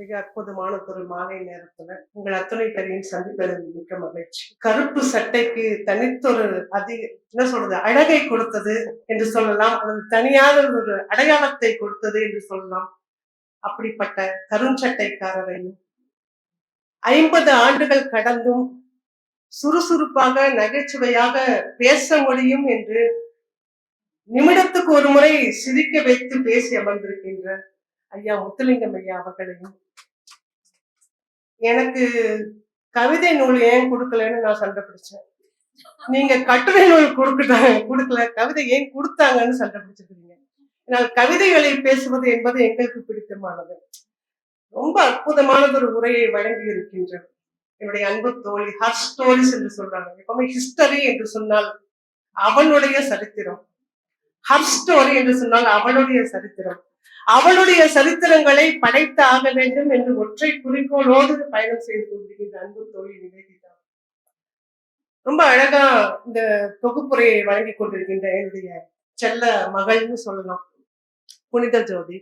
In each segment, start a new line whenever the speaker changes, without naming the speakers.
மிக அற்புதமான ஒரு மாலை நேரத்துல. உங்கள் அத்தனை பேரையும் சந்திப்பதில் மிக்க மகிழ்ச்சி. கருப்பு சட்டைக்கு தனித்தொரு அதிக என்ன சொல்றது அழகை கொடுத்தது என்று சொல்லலாம். அல்லது தனியான ஒரு அடையாளத்தை கொடுத்தது என்று சொல்லலாம். அப்படிப்பட்ட கருஞ்சட்டைக்காரரையும் ஐம்பது ஆண்டுகள் கடந்தும் சுறுசுறுப்பாக நகைச்சுவையாக பேச முடியும் என்று நிமிடத்துக்கு ஒரு முறை சிரிக்க வைத்து பேசி அமர்ந்திருக்கின்ற ஐயா முத்துலிங்கம் ஐயா அவர்களையும். எனக்கு கவிதை நூல் ஏன் கொடுக்கலன்னு நான் சண்டை பிடிச்சேன். நீங்க கட்டுரை நூல் கொடுக்கிட்டாங்க கொடுக்கல கவிதை ஏன் கொடுத்தாங்கன்னு சண்டை பிடிச்சிருக்கீங்க. ஆனால் கவிதைகளை பேசுவது என்பது எங்களுக்கு பிடித்தமானது. ரொம்ப அற்புதமானது ஒரு உரையை வழங்கி இருக்கின்ற என்னுடைய அன்பு தோழி ஹர் ஸ்டோரிஸ் என்று சொல்றாங்க. எப்பவுமே ஹிஸ்டரி என்று சொன்னால் அவனுடைய சரித்திரம். ஹர் ஸ்டோரி என்று சொன்னால் அவளுடைய சரித்திரம். அவளுடைய சரித்திரங்களை படைத்து ஆக வேண்டும் என்று ஒற்றை குறிக்கோளோடு பயணம் செய்து கொண்டிருக்கின்ற அன்பு தோழி நிவேதிதா. ரொம்ப அழகா இந்த தொகுப்புரையை வழங்கி கொண்டிருக்கின்ற என்னுடைய செல்ல மகள்னு சொல்லலாம் புனித ஜோதி.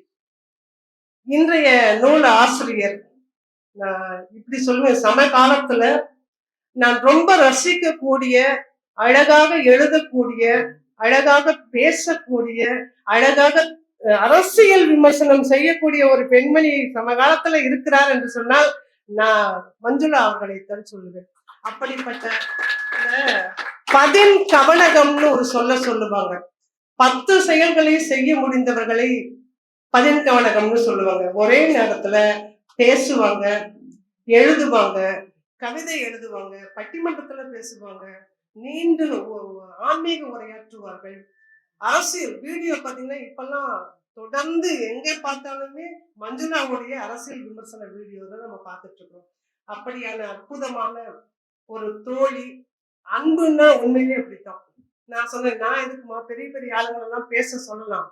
இன்றைய நூல் ஆசிரியர் நான் இப்படி சொல்லுவேன் சமகாலத்துல நான் ரொம்ப ரசிக்கக்கூடிய அழகாக எழுதக்கூடிய அழகாக பேசக்கூடிய அழகாக அரசியல் விமர்சனம் செய்யக்கூடிய ஒரு பெண்மணி சமகாலத்துல இருக்கிறார் என்று சொன்னால் நான் மஞ்சுளா அவர்களைத்தான் சொல்லுவேன். அப்படிப்பட்ட பதின் கவனகம்னு ஒரு சொல்ல சொல்லுவாங்க. பத்து செயல்களை செய்ய முடிந்தவர்களை பதின் கவனகம்னு சொல்லுவாங்க. ஒரே நேரத்துல பேசுவாங்க எழுதுவாங்க கவிதை எழுதுவாங்க பட்டிமன்றத்துல பேசுவாங்க நீண்டு ஆன்மீக உரையாற்றுவார்கள். அரசியல் வீடியோ பார்த்தீங்கன்னா இப்பெல்லாம் தொடர்ந்து எங்கே பார்த்தாலுமே மஞ்சுளாவுடைய அரசியல் விமர்சன வீடியோ தான் நம்ம பார்த்துட்டு இருக்கோம். அப்படியான அற்புதமான ஒரு தோழி அன்புன்னா உண்மையிலே அப்படித்தான் நான் சொன்னேன் நான் எதுக்குமா பெரிய பெரிய ஆளுங்களெல்லாம் பேச சொல்லலாம்?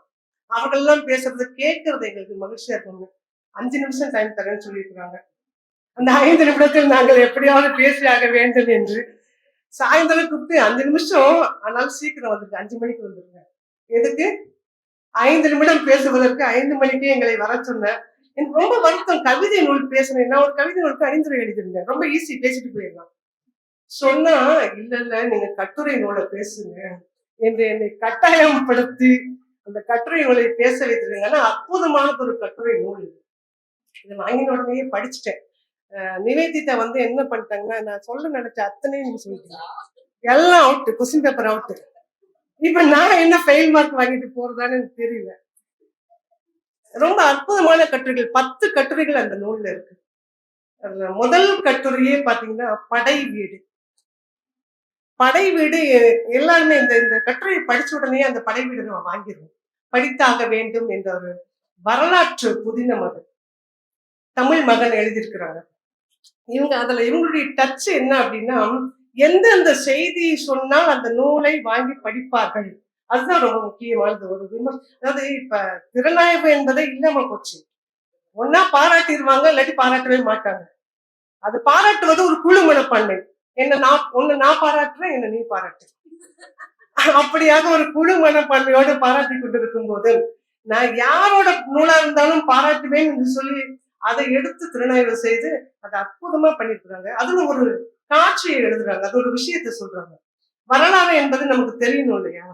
அவர்கள்லாம் பேசுறது கேட்கறது எங்களுக்கு மகிழ்ச்சியா இருக்கும் அஞ்சு நிமிஷம் டைம் தரேன்னு சொல்லியிருக்கிறாங்க. அந்த ஐந்து நிமிடத்தில் நாங்கள் எப்படியாவது பேசியாக வேண்டும் என்று. சாயந்தரம் கூப்பிட்டு அஞ்சு நிமிஷம் ஆனாலும் சீக்கிரம் வந்துருக்கு அஞ்சு மணிக்கு வந்துருங்க. எதுக்கு? ஐந்து நிமிடம் பேசுவதற்கு ஐந்து மணிக்கு எங்களை வர சொன்ன. எனக்கு ரொம்ப வருத்தம். கவிதை நூல் பேசுனேன். நான் ஒரு கவிதை நூலுக்கு அறிந்துரை எழுதியிருந்தேன். ரொம்ப ஈஸி பேசிட்டு போயிடலாம். சொன்னா இல்ல இல்ல நீங்க கட்டுரை நூலை பேசுங்க என்று என்னை கட்டாயப்படுத்தி அந்த கட்டுரை நூலை பேச வைத்திருக்காங்கன்னா அற்புதமானது ஒரு கட்டுரை நூல் இது. இதை வாங்கின உடனே படிச்சுட்டேன். நிவேதிதா வந்து என்ன பண்ணிட்டாங்கன்னா நான் சொல்ல நினைச்ச அத்தனையும் நீங்க எல்லாம் அவுட்டு கொஸ்டின் பேப்பர் அவுட்டு இப்ப நான் என்ன ஃபெயில் மார்க் வாங்கிட்டு போறதான்னு எனக்கு தெரியல. ரொம்ப அற்புதமான கட்டுரைகள் பத்து கட்டுரைகள் அந்த நூல்ல இருக்கு. அதுல முதல் கட்டுரையே பாத்தீங்கன்னா படை வீடு. படை வீடு எல்லாருமே இந்த இந்த கட்டுரையை படிச்ச உடனே அந்த படை வீடு நம்ம வாங்கிடுவோம். படித்தாக வேண்டும் என்ற ஒரு வரலாற்று புதினம் அது. தமிழ் மகன் எழுதியிருக்கிறாங்க. இவங்க அதுல இவங்களுடைய டச் என்ன அப்படின்னா எந்தெந்த செய்தி சொன்னால் அந்த நூலை வாங்கி படிப்பார்கள்? அதுதான் ரொம்ப முக்கியமானது ஒரு விமர்சனம் அதாவது இப்ப திறனாய்வு என்பதே இல்லாம போச்சு. ஒன்னா பாராட்டிடுவாங்க இல்லாட்டி பாராட்டவே மாட்டாங்க. அது பாராட்டுவது ஒரு குழு மனப்பான்மை. என்ன நான் ஒன்னு நான் பாராட்டுறேன் என்ன நீ பாராட்டு. அப்படியாக ஒரு குழு மனப்பான்மையோடு பாராட்டி கொண்டிருக்கும் போது நான் யாரோட நூலா இருந்தாலும் பாராட்டுவேன் என்று சொல்லி அதை எடுத்து திறனாய்வு செய்து அதை அற்புதமா பண்ணிருக்கிறாங்க அதுல ஒரு காட்சியை எழுதுறாங்க. அது ஒரு விஷயத்தை சொல்றாங்க. வரலாறு என்பது நமக்கு தெரியணும் இல்லையா?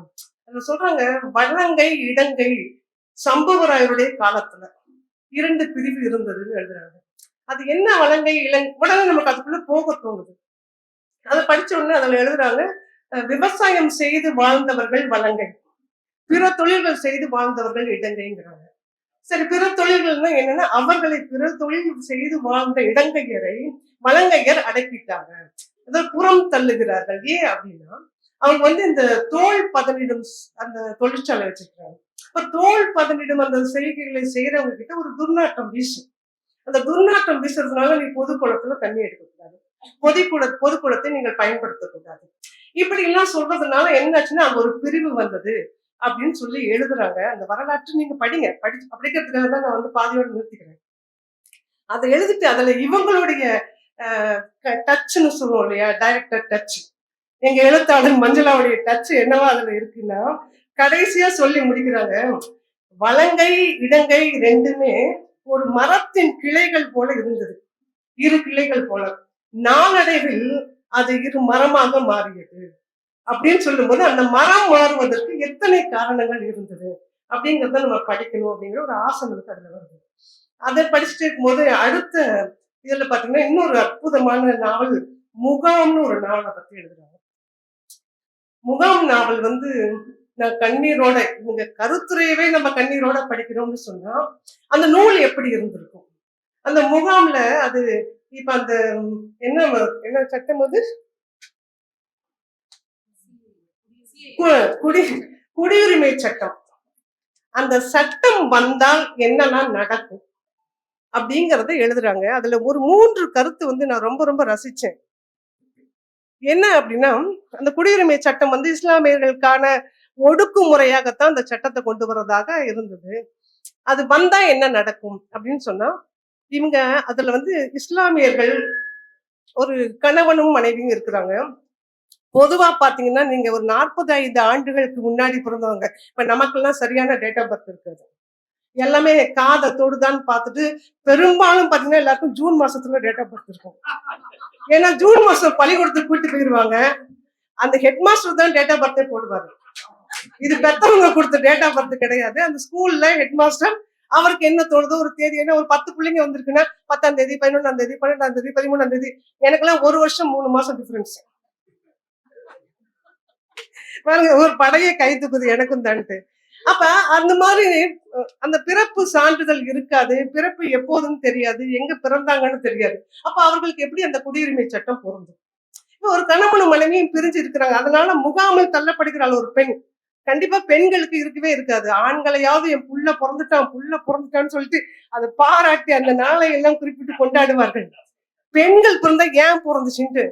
அதுல சொல்றாங்க வழங்கை இடங்கை சம்பவராயருடைய காலத்துல இரண்டு பிரிவு இருந்ததுன்னு எழுதுறாங்க. அது என்ன வழங்கை இளங் உடனே நமக்கு அதுக்குள்ள போக தோணுது. அதை படிச்ச உடனே அதுல எழுதுறாங்க அஹ், விவசாயம் செய்து வாழ்ந்தவர்கள் வழங்கை பிற தொழில்கள் செய்து வாழ்ந்தவர்கள் இடங்கைங்கிறாங்க. சரி பிற தொழில்கள்னா என்னன்னா அவர்களை பிற தொழில் செய்து வாழ்ந்த இடங்கையரை வழங்கையர் அடக்கிட்டாங்க. அதாவது புறம் தள்ளுகிறார்கள். ஏன் அப்படின்னா அவங்க வந்து இந்த தோல் பதனிடும் அந்த தொழிற்சாலை வச்சிருக்கிறாங்க. இப்ப தோல் பதனிடும் அந்த செய்கைகளை செய்யறவங்க கிட்ட ஒரு துர்நாற்றம் வீசும். அந்த துர்நாற்றம் வீசுறதுனால நீ பொதுக்குளத்துல தண்ணி எடுக்கக்கூடாது பொது பொதுக்குளத்தை பொது நீங்கள் பயன்படுத்தக்கூடாது இப்படி எல்லாம் சொல்றதுனால என்னாச்சுன்னா அங்க ஒரு பிரிவு வந்தது அப்படின்னு சொல்லி எழுதுறாங்க. அந்த வரலாற்று நீங்க படிங்க. படி படிக்கிறதுக்காக தான் நான் வந்து பாதியோடு நிறுத்திக்கிறேன். அதை எழுதிட்டு அதுல இவங்களுடைய டச்னு சொல்லுவோம் இல்லையா? டைரக்டர் டச் எங்க எழுத்தாளர் மஞ்சளாவுடைய டச் என்னவா அதுல இருக்குன்னா கடைசியா சொல்லி முடிக்கிறாங்க வலங்கை இடங்கை ரெண்டுமே ஒரு மரத்தின் கிளைகள் போல இருந்தது. இரு கிளைகள் போல. நாளடைவில் அது இரு மரமாக மாறியது. அப்படின்னு சொல்லும்போது அந்த மரம் மாறுவதற்கு எத்தனை காரணங்கள் இருந்தது? அப்படிங்கிறத நம்ம படிக்கணும் அப்படிங்கிற ஒரு ஆசை நமக்கு அதுல வருது. அதை படிச்சுட்டு இருக்கும்போது அடுத்த இதுல பாத்தீங்கன்னா இன்னொரு அற்புதமான நாவல் முகாம்னு ஒரு நாவலை பத்தி எழுதுறாங்க. முகாம் நாவல் வந்து நான் கண்ணீரோட இவங்க கருத்துரையவே நம்ம கண்ணீரோட படிக்கிறோம்னு சொன்னா அந்த நூல் எப்படி இருந்திருக்கும்? அந்த முகாம்ல அது இப்ப அந்த என்ன என்ன சட்டம் அது? குடி குடியுரிமை சட்டம். அந்த சட்டம் வந்தால் என்னெல்லாம் நடக்கும்? அப்படிங்கிறத எழுதுறாங்க. அதுல ஒரு மூன்று கருத்து வந்து நான் ரொம்ப ரொம்ப ரசிச்சேன். என்ன அப்படின்னா அந்த குடியுரிமை சட்டம் வந்து இஸ்லாமியர்களுக்கான ஒடுக்குமுறையாகத்தான் அந்த சட்டத்தை கொண்டு வர்றதாக இருந்தது. அது வந்தா என்ன நடக்கும் அப்படின்னு சொன்னா இவங்க அதுல வந்து இஸ்லாமியர்கள் ஒரு கணவனும் மனைவியும் இருக்கிறாங்க. பொதுவா பாத்தீங்கன்னா நீங்க ஒரு நாற்பது ஐந்து ஆண்டுகளுக்கு முன்னாடி பிறந்தவங்க. இப்ப நமக்கெல்லாம் சரியான டேட் ஆஃப் பர்த் இருக்காது. எல்லாமே காதை தொடுதான்னு பார்த்துட்டு பெரும்பாலும் பாத்தீங்கன்னா எல்லாருக்கும் ஜூன் மாசத்துல டேட் ஆஃப் பர்த் இருக்கும். ஏன்னா ஜூன் மாசம் பள்ளிக்கூடத்துக்கு கூட்டிட்டு போயிருவாங்க. அந்த ஹெட் மாஸ்டர் தான் டேட் ஆஃப் பர்த்தே போடுவாரு. இது பெத்தவங்க கொடுத்த டேட் ஆஃப் பர்த் கிடையாது. அந்த ஸ்கூல்ல ஹெட் மாஸ்டர் அவருக்கு என்ன தோணுதோ ஒரு தேதி என்ன ஒரு பத்து பிள்ளைங்க வந்திருக்குன்னா பத்தாம் தேதி பதினொன்றாம் தேதி பன்னெண்டாம் தேதி பதிமூணாம் தேதி எனக்கெல்லாம் ஒரு வருஷம் மூணு மாசம் டிஃபரன்ஸ் பாருங்க ஒரு படையை கை தூக்குது எனக்கும் தான்ட்டு. அப்ப அந்த மாதிரி அந்த பிறப்பு சான்றிதழ் இருக்காது. பிறப்பு எப்போதுன்னு தெரியாது. எங்க பிறந்தாங்கன்னு தெரியாது. அப்ப அவர்களுக்கு எப்படி அந்த குடியுரிமை சட்டம் பொருந்தும்? இப்போ ஒரு கணவனும் மனைவியும் பிரிஞ்சு இருக்கிறாங்க. அதனால முகாமில் தள்ளப்படுகிறாள் ஒரு பெண். கண்டிப்பா பெண்களுக்கு இருக்கவே இருக்காது. ஆண்களையாவது என் புள்ள பிறந்துட்டான் புள்ள பிறந்துட்டான்னு சொல்லிட்டு அதை பாராட்டி அந்த நாளை எல்லாம் குறிப்பிட்டு கொண்டாடுவார்கள். பெண்கள் பிறந்தா ஏன் பிறந்துச்சுன்ட்டு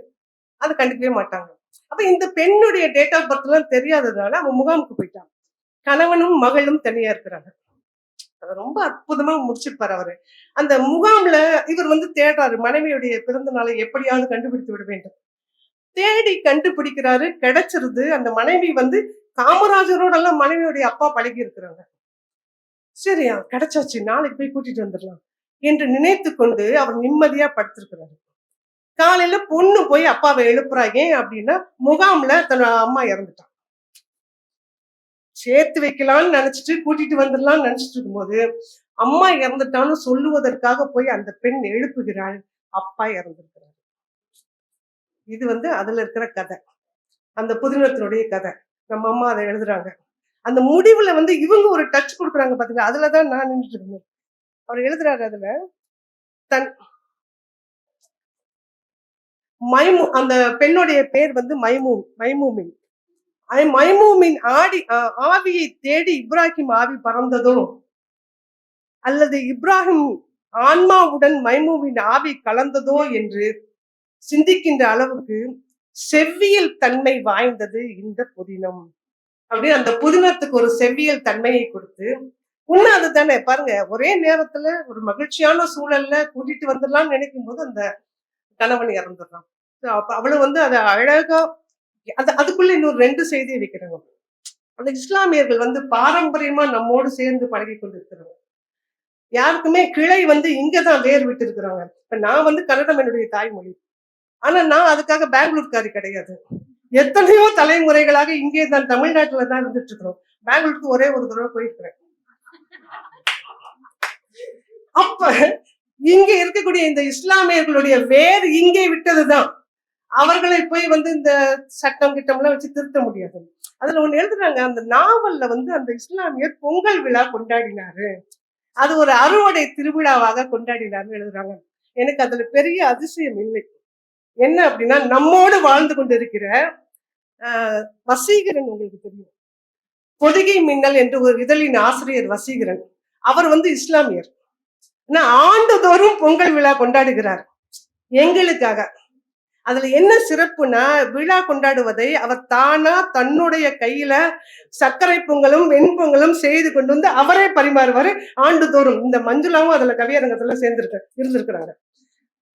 அதை கண்டுக்கவே மாட்டாங்க. அப்ப இந்த பெண்ணுடைய டேட் ஆஃப் பர்த் எல்லாம் தெரியாததுனால அவன் முகாமுக்கு போயிட்டான். கணவனும் மகளும் தனியா இருக்கிறாங்க. அதை ரொம்ப அற்புதமா முடிச்சிருப்பாரு அவரு. அந்த முகாம்ல இவர் வந்து தேடுறாரு மனைவியுடைய பிறந்த நாளை எப்படியாவது கண்டுபிடித்து விட வேண்டும். தேடி கண்டுபிடிக்கிறாரு கிடைச்சிருது. அந்த மனைவி வந்து காமராஜரோட எல்லாம் மனைவியுடைய அப்பா பழகி இருக்கிறாங்க. சரியா கிடைச்சாச்சு. நாளைக்கு போய் கூட்டிட்டு வந்துடலாம் என்று நினைத்து கொண்டு அவர் நிம்மதியா படுத்திருக்கிறாரு. காலையில பொண்ணு போய் அப்பாவை எழுப்புறா. ஏன் அப்படின்னா முகாம்ல தன்னோட அம்மா இறந்துட்டான் சேர்த்து வைக்கலாம்னு நினைச்சிட்டு கூட்டிட்டு வந்துடலாம்னு நினைச்சிட்டு இருக்கும்போது அம்மா இறந்துட்டான்னு சொல்லுவதற்காக போய் அந்த பெண் எழுப்புகிறாள். அப்பா இறந்திருக்கிறார். இது வந்து அதுல இருக்கிற கதை. அந்த புதினத்தினுடைய கதை. நம்ம அம்மா அதை எழுதுறாங்க. அந்த முடிவுல வந்து இவங்க ஒரு டச் கொடுக்குறாங்க பாத்தீங்க அதுலதான் நான் நின்றுட்டு இருந்தேன். அவர் எழுதுறாரு அதுல தன் மைமு அந்த பெண்ணுடைய பேர் வந்து மைமூ மைமூமின். ஐ- மைமூமின் ஆடி ஆவியை தேடி இப்ராஹிம் ஆவி பறந்ததோ? அல்லது இப்ராஹிம் ஆன்மாவுடன் மைமூவின் ஆவி கலந்ததோ என்று சிந்திக்கின்ற அளவுக்கு செவ்வியல் தன்மை வாய்ந்தது இந்த புதினம். அப்படின்னு அந்த புதினத்துக்கு ஒரு செவ்வியல் தன்மையை கொடுத்து உண்மை அதுதானே பாருங்க ஒரே நேரத்துல ஒரு மகிழ்ச்சியான சூழல்ல கூட்டிட்டு வந்துடலாம்னு நினைக்கும் போது அந்த கணவன் இறந்துடுறான். So, அப்ப வந்து அதை அழகா அது அதுக்குள்ள இன்னொரு ரெண்டு செய்தியை வைக்கிறாங்க. அந்த இஸ்லாமியர்கள் வந்து பாரம்பரியமா நம்மோடு சேர்ந்து பழகி கொண்டிருக்கிறவங்க யாருக்குமே கிளை வந்து இங்கதான் வேர் விட்டு இருக்கிறாங்க இப்ப நான் வந்து கன்னடம் என்னுடைய தாய்மொழி. ஆனா நான் அதுக்காக பெங்களூர்காரி கிடையாது. எத்தனையோ தலைமுறைகளாக இங்கே தான் தமிழ்நாட்டுல தான் இருந்துட்டு இருக்கிறோம் பெங்களூருக்கு ஒரே ஒரு தடவை போயிருக்கிறேன். அப்ப இங்க இருக்கக்கூடிய இந்த இஸ்லாமியர்களுடைய வேர் இங்கே விட்டதுதான். அவர்களை போய் வந்து இந்த சட்டம் கிட்டம்லாம் வச்சு திருத்த முடியாது. அதுல ஒண்ணு எழுதுறாங்க அந்த நாவல்ல வந்து அந்த இஸ்லாமியர் பொங்கல் விழா கொண்டாடினாரு. அது ஒரு அறுவடை திருவிழாவாக கொண்டாடினார்னு எழுதுறாங்க. எனக்கு அதுல பெரிய அதிசயம் இல்லை. என்ன அப்படின்னா நம்மோடு வாழ்ந்து கொண்டிருக்கிற ஆஹ், வசீகரன் உங்களுக்கு தெரியும். பொதிகை மின்னல் என்று ஒரு இதழின் ஆசிரியர் வசீகரன். அவர் வந்து இஸ்லாமியர். ஆனா ஆண்டுதோறும் பொங்கல் விழா கொண்டாடுகிறார். எங்களுக்காக. அதுல என்ன சிறப்புனா விழா கொண்டாடுவதை அவர் தானா தன்னுடைய கையில சர்க்கரை பொங்கலும் வெண்பொங்கலும் செய்து கொண்டு வந்து அவரே பரிமாறுவாரு ஆண்டுதோறும். இந்த மஞ்சுளாவும் அதுல கவியரங்கத்துல சேர்ந்திருக்க இருந்திருக்கிறாங்க.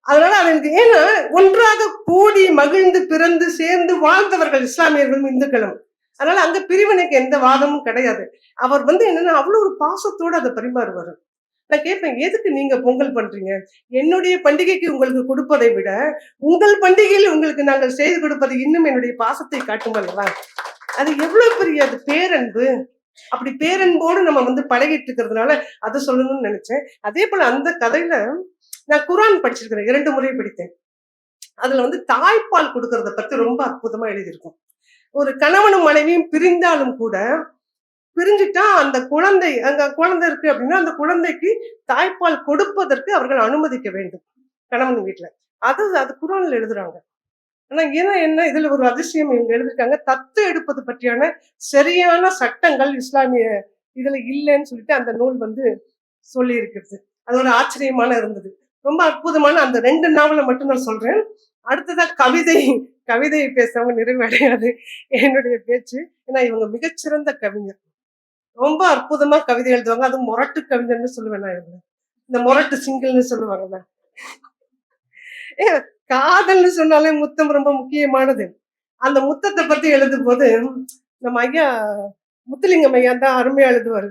அதனால அவர் ஏன்னா ஒன்றாக கூடி மகிழ்ந்து பிறந்து சேர்ந்து வாழ்ந்தவர்கள் இஸ்லாமியர்களும் இந்துக்களும். அதனால அங்க பிரிவினைக்கு எந்த வாதமும் கிடையாது. அவர் வந்து என்னன்னா அவ்வளவு ஒரு பாசத்தோடு அதை பரிமாறுவாரு. நான் கேட்பேன் எதுக்கு நீங்க பொங்கல் பண்றீங்க? என்னுடைய பண்டிகைக்கு உங்களுக்கு கொடுப்பதை விட உங்கள் பண்டிகையில் உங்களுக்கு நாங்கள் செய்து கொடுப்பது இன்னும் என்னுடைய பாசத்தை காட்டும் அல்லவா? அது எவ்வளவு பெரிய அது பேரன்பு. அப்படி பேரன்போடு நம்ம வந்து பழகிட்டு இருக்கிறதுனால அதை சொல்லணும்னு நினைச்சேன். அதே போல அந்த கதையில நான் குரான் படிச்சிருக்கிறேன் இரண்டு முறை படித்தேன். அதுல வந்து தாய்ப்பால் கொடுக்கறத பத்தி ரொம்ப அற்புதமா எழுதியிருக்கும். ஒரு கணவனும் மனைவியும் பிரிந்தாலும் கூட பிரிஞ்சுட்டா அந்த குழந்தை அந்த குழந்தை இருக்கு அப்படின்னா அந்த குழந்தைக்கு தாய்ப்பால் கொடுப்பதற்கு அவர்கள் அனுமதிக்க வேண்டும். கணவன் வீட்டுல அது அது குரான்ல எழுதுறாங்க. ஆனா ஏன்னா என்ன? இதுல ஒரு அதிசயம் இவங்க எழுதிருக்காங்க தத்து எடுப்பது பற்றியான சரியான சட்டங்கள் இஸ்லாமிய இதுல இல்லைன்னு சொல்லிட்டு அந்த நூல் வந்து சொல்லி இருக்கிறது அது ஒரு ஆச்சரியமான இருந்தது. ரொம்ப அற்புதமான அந்த ரெண்டு நாவலை மட்டும் நான் சொல்றேன். அடுத்ததா கவிதை. கவிதையை பேசாம நிறைவடையாது என்னுடைய பேச்சு. ஏன்னா இவங்க மிகச்சிறந்த கவிஞர். ரொம்ப அற்புதமா கவிதை எழுதுவாங்க. அது முரட்டு கவிஞர்னு சொல்லுவேன் நான் இவங்க. இந்த முரட்டு சிங்கிள்னு சொல்லுவாங்கல்ல. காதல்னு சொன்னாலே முத்தம் ரொம்ப முக்கியமானது. அந்த முத்தத்தை பத்தி எழுதும் போது நம்ம ஐயா முத்துலிங்கம் ஐயா தான் அருமையா எழுதுவாரு.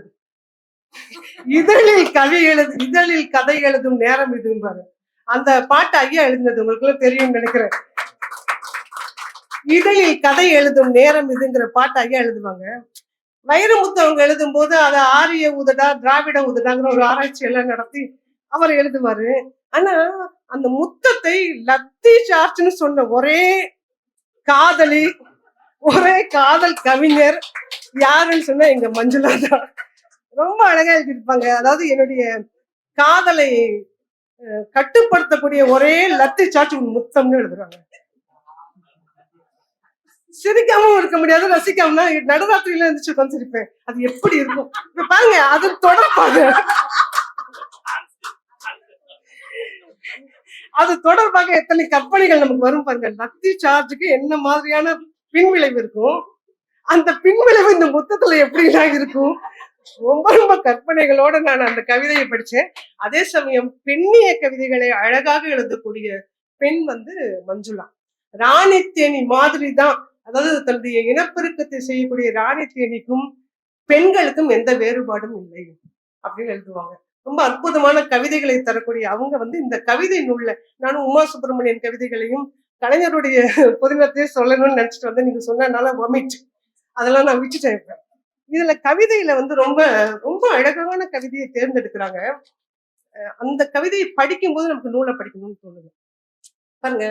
இதழில் கவி எழுது இதழில் கதை எழுதும் நேரம் இதும்பாரு. அந்த பாட்டு ஐயா எழுதினது உங்களுக்குள்ள தெரியும் நினைக்கிறேன். இதழில் கதை எழுதும் நேரம் இதுங்கிற பாட்டு ஐயா எழுதுவாங்க. வைரமுத்து அவங்க எழுதும் போது அதை ஆரிய உதடா திராவிட உதடாங்கிற ஒரு ஆராய்ச்சி எல்லாம் நடத்தி அவர் எழுதுவாரு. ஆனா அந்த முத்தத்தை லத்தி சார்ஜ்னு சொன்ன ஒரே காதலி ஒரே காதல் கவிஞர் யாருன்னு சொன்னா எங்க மஞ்சுளா தான். ரொம்ப அழகா எழுதியிருப்பாங்க. அதாவது என்னுடைய காதலை கட்டுப்படுத்தக்கூடிய ஒரே லத்தி சார்ஜ் முத்தம்னு எழுதுறாங்க. சிரிக்காமவும் இருக்க முடியாது ரசிக்காம. நடராத்திரியில இருந்துச்சு உட்காந்து சிரிப்பேன் அது எப்படி இருக்கும்? இப்ப பாருங்க அது தொடர்பாக. அது தொடர்பாக எத்தனை கற்பனைகள் நமக்கு வரும் பாருங்க. லத்தி சார்ஜுக்கு என்ன மாதிரியான பின்விளைவு இருக்கும்? அந்த பின்விளைவு இந்த மொத்தத்துல எப்படிலாம் இருக்கும்? ரொம்ப ரொம்ப கற்பனைகளோட நான் அந்த கவிதையை படிச்சேன். அதே சமயம் பெண்ணிய கவிதைகளை அழகாக எழுதக்கூடிய பெண் வந்து மஞ்சுளா. ராணி தேனி மாதிரி தான் அதாவது தன்னுடைய இனப்பெருக்கத்தை செய்யக்கூடிய ராணி தேனிக்கும் பெண்களுக்கும் எந்த வேறுபாடும் இல்லை அப்படின்னு எழுதுவாங்க. ரொம்ப அற்புதமான கவிதைகளை தரக்கூடிய அவங்க வந்து இந்த கவிதை நூல்ல நானும் உமா சுப்பிரமணியன் கவிதைகளையும் கலைஞருடைய புதினத்தையும் சொல்லணும்னு நினைச்சிட்டு வந்து நீங்க சொன்னனால வமிட் அதெல்லாம் நான் விட்டுட்டேன் இப்ப. இதுல கவிதையில வந்து ரொம்ப ரொம்ப அழகான கவிதையை தேர்ந்தெடுக்கிறாங்க. அஹ் அந்த கவிதையை படிக்கும்போது நமக்கு நூலை படிக்கணும்னு தோணுது. பாருங்க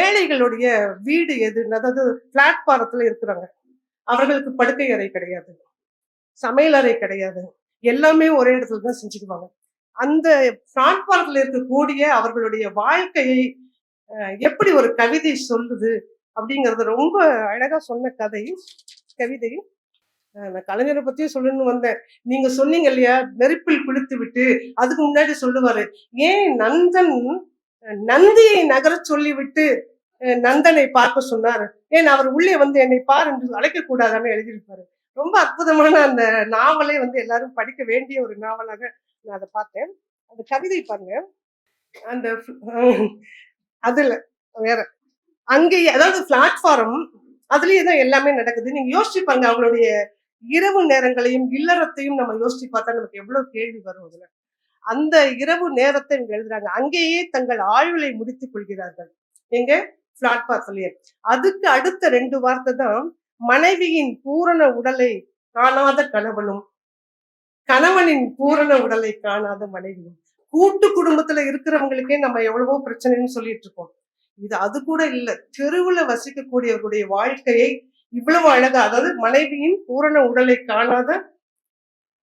ஏழைகளுடைய வீடு எதுன்னு அதாவது பிளாட்பாரத்தில் இருக்கிறாங்க அவர்களுக்கு படுக்கை அறை கிடையாது. சமையல் அறை கிடையாது. எல்லாமே ஒரே இடத்துல தான் செஞ்சுக்குவாங்க. அந்த பிளாட்பாரத்தில் இருக்கக்கூடிய அவர்களுடைய வாழ்க்கையை எப்படி ஒரு கவிதை சொல்லுது அப்படிங்கிறது ரொம்ப அழகா சொன்ன கதை. கவிதை நான் கலைஞரை பத்தியும் சொல்லணும்னு வந்தேன். நீங்க சொன்னீங்க இல்லையா? நெருப்பில் குளித்து விட்டு அதுக்கு முன்னாடி சொல்லுவாரு ஏன் நந்தன் நந்தியை நகரச் சொல்லிவிட்டு நந்தனை பார்க்க சொன்னார். ஏன் அவர் உள்ளே வந்து என்னை பார் என்று அழைக்க கூடாதான்னு எழுதியிருப்பாரு. ரொம்ப அற்புதமான அந்த நாவலை வந்து எல்லாரும் படிக்க வேண்டிய ஒரு நாவலாக நான் அதை பார்த்தேன். அந்த கவிதை பாருங்க. அந்த அதுல வேற. அங்கேயே அதாவது பிளாட்ஃபார்ம் அதுலயே தான் எல்லாமே நடக்குது. நீங்க யோசிச்சு பாருங்க அவங்களுடைய இரவு நேரங்களையும் இல்லறத்தையும் நம்ம யோசிச்சு பார்த்தா நமக்கு எவ்வளவு கேள்வி வரும் அதுல. அந்த இரவு நேரத்தை இவங்க எழுதுறாங்க. அங்கேயே தங்கள் ஆய்வுகளை முடித்துக் கொள்கிறார்கள். எங்க? பிளாட்பார்ட்லயே அதுக்கு அடுத்த ரெண்டு வார்த்தை தான் மனைவியின் பூரண உடலை காணாத கணவனும் கணவனின் பூரண உடலை காணாத மனைவியும். கூட்டு குடும்பத்துல இருக்கிறவங்களுக்கே நம்ம எவ்வளவோ பிரச்சனைன்னு சொல்லிட்டு இருக்கோம். இது அது கூட இல்ல. தெருவுல வசிக்கக்கூடியவர்களுடைய வாழ்க்கையை இவ்வளவு அழகா அதாவது மனைவியின் பூரண உடலை காணாத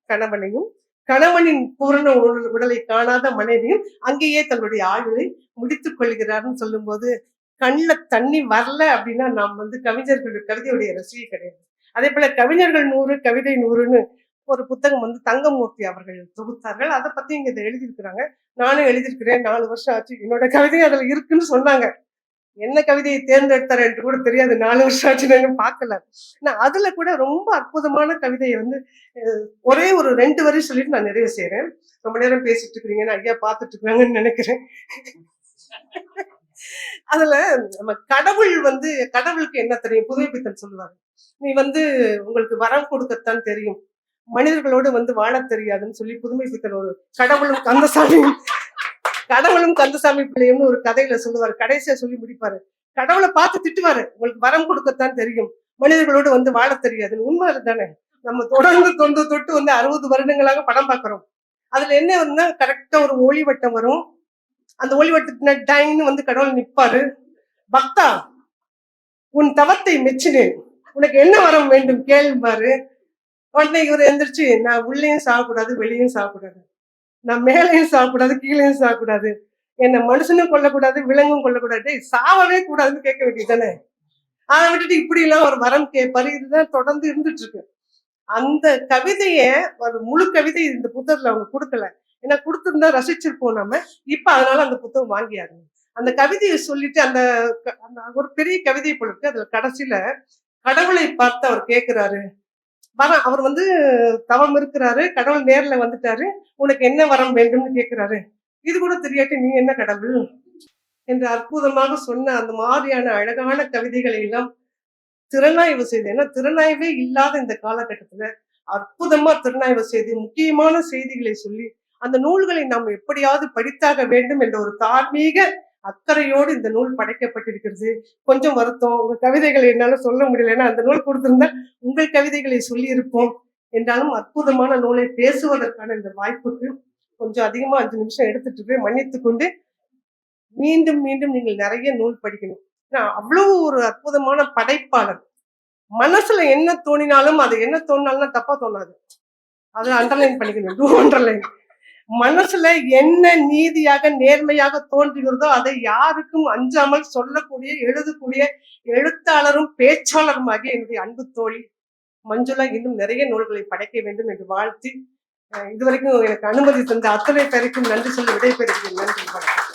கணவனையும் கணவனின் பூரண உடல்- உடலை காணாத மனைவியும் அங்கேயே தன்னுடைய ஆயுளை முடித்துக் கொள்கிறார்னு சொல்லும்போது கண்ணில் தண்ணி வரல அப்படின்னா நாம் வந்து கவிஞர்களுடைய கவிதையுடைய ரசிகை கிடையாது. அதே போல கவிஞர்கள் நூறு கவிதை நூறுன்னு ஒரு புத்தகம் வந்து தங்கமூர்த்தி அவர்கள் தொகுத்தார்கள். அதை பத்தி இங்க இதை எழுதியிருக்கிறாங்க. நானும் எழுதியிருக்கிறேன். நாலு வருஷம் ஆச்சு. என்னோட கவிதை அதுல இருக்குன்னு சொன்னாங்க. என்ன கவிதையை தேர்ந்தெடுத்தார் என்று கூட தெரியாது. நாலு வருஷம் ஆச்சு நான் பார்க்கல. நான் அதுல கூட ரொம்ப அற்புதமான கவிதையை வந்து ஒரே ஒரு ரெண்டு வரி சொல்லிட்டு நான் நிறைவு செய்யறேன் ரொம்ப நேரம் பேசிட்டு இருக்கிறீங்கன்னு ஐயா பார்த்துட்டு இருக்காங்கன்னு நினைக்கிறேன். அதுல நம்ம கடவுள் வந்து கடவுளுக்கு என்ன தெரியும்? புதுமைப்பித்தன் சொல்லுவாரு. நீ வந்து உங்களுக்கு வரம் கொடுக்கத்தான் தெரியும். மனிதர்களோடு வந்து வாழத் தெரியாதுன்னு சொல்லி புதுமை பித்தன் ஒரு கடவுளும் கந்தசாமியும் கடவுளும் கந்தசாமி பிள்ளையும் ஒரு கதையில சொல்லுவாரு. கடைசியா சொல்லி முடிப்பாரு. கடவுளை பார்த்து திட்டுவாரு. உங்களுக்கு வரம் கொடுக்கத்தான் தெரியும். மனிதர்களோடு வந்து வாழத் தெரியாது. உண்மை அதுதானே நம்ம தொடர்ந்து தொண்டு தொட்டு வந்து அறுபது வருடங்களாக படம் பார்க்கிறோம். அதுல என்ன வரும்னா கரெக்டா ஒரு ஒளிவட்டம் வரும். அந்த ஒளிவட்டத்தின டைன்னு வந்து கடவுள் நிப்பாரு. பக்தா உன் தவத்தை மெச்சினேன். உனக்கு என்ன வரம் வேண்டும்? கேள்பாரு உடனே இவர் எந்திரிச்சு நான் உள்ளேயும் சாகக்கூடாது வெளியும் சாகக்கூடாது. நான் மேலையும் சாகக்கூடாது கீழேயும் சாகக்கூடாது. என்ன மனுஷனும் கொல்லக்கூடாது விலங்கும் கொல்லக்கூடாது. டேய், சாவவே கூடாதுன்னு கேட்க வேண்டியதுதானே அதை விட்டுட்டு இப்படி எல்லாம் ஒரு வரம் கேட்பாரு இதுதான் தொடர்ந்து இருந்துட்டு இருக்கு அந்த கவிதைய ஒரு முழு கவிதை இந்த புத்தகத்துல அவங்க கொடுக்கல. ஏன்னா கொடுத்துருந்தா ரசிச்சிருப்போம் நம்ம இப்ப அதனால அந்த புத்தகம் வாங்கியாரு அந்த கவிதையை சொல்லிட்டு அந்த அந்த ஒரு பெரிய கவிதை போல இருக்கு. அதுல கடைசியில கடவுளை பார்த்து அவர் கேட்கிறாரு வர அவர் வந்து தவம் இருக்கிறாரு கடவுள் நேர்ல வந்துட்டாரு உனக்கு என்ன வரம் வேண்டும்னு கேட்கிறாரு இது கூட தெரியாட்டி நீ என்ன கடவுள்? என்று அற்புதமாக சொன்ன அந்த மாதிரியான அழகான கவிதைகளை எல்லாம் திறனாய்வு செய்து ஏன்னா திறனாய்வே இல்லாத இந்த காலகட்டத்துல அற்புதமா திறனாய்வு செய்து முக்கியமான செய்திகளை சொல்லி அந்த நூல்களை நாம் எப்படியாவது படித்தாக வேண்டும் என்ற ஒரு தார்மீக அக்கறையோடு இந்த நூல் படைக்கப்பட்டிருக்கிறது. கொஞ்சம் வருத்தம். உங்க கவிதைகளை என்னால சொல்ல முடியல. ஏன்னா அந்த நூல் கொடுத்திருந்தா உங்கள் கவிதைகளை சொல்லியிருப்போம். என்றாலும் அற்புதமான நூலை பேசுவதற்கான இந்த வாய்ப்புக்கு கொஞ்சம் அதிகமா அஞ்சு நிமிஷம் எடுத்துட்டு போய் மன்னித்து கொண்டு மீண்டும் மீண்டும் நீங்கள் நிறைய நூல் படிக்கணும். ஏன்னா அவ்வளவு ஒரு அற்புதமான படைப்பாளர். மனசுல என்ன தோணினாலும் அது என்ன தோணினாலும் தப்பா தோணாது. அதை அண்டர்லைன் பண்ணிக்கணும். டூ அண்டர்லைன் மனசுல என்ன நீதியாக நேர்மையாக தோன்றுகிறதோ அதை யாருக்கும் அஞ்சாமல் சொல்லக்கூடிய எழுதக்கூடிய எழுத்தாளரும் பேச்சாளருமாகிய என்னுடைய அன்பு தோழி மஞ்சுளா இன்னும் நிறைய நூல்களை படைக்க வேண்டும் என்று வாழ்த்தி இதுவரைக்கும் எனக்கு அனுமதி தந்த அத்தனை பேருக்கும் நன்றி சொல்லி விடைபெறுகிறேன். நன்றி வணக்கம்.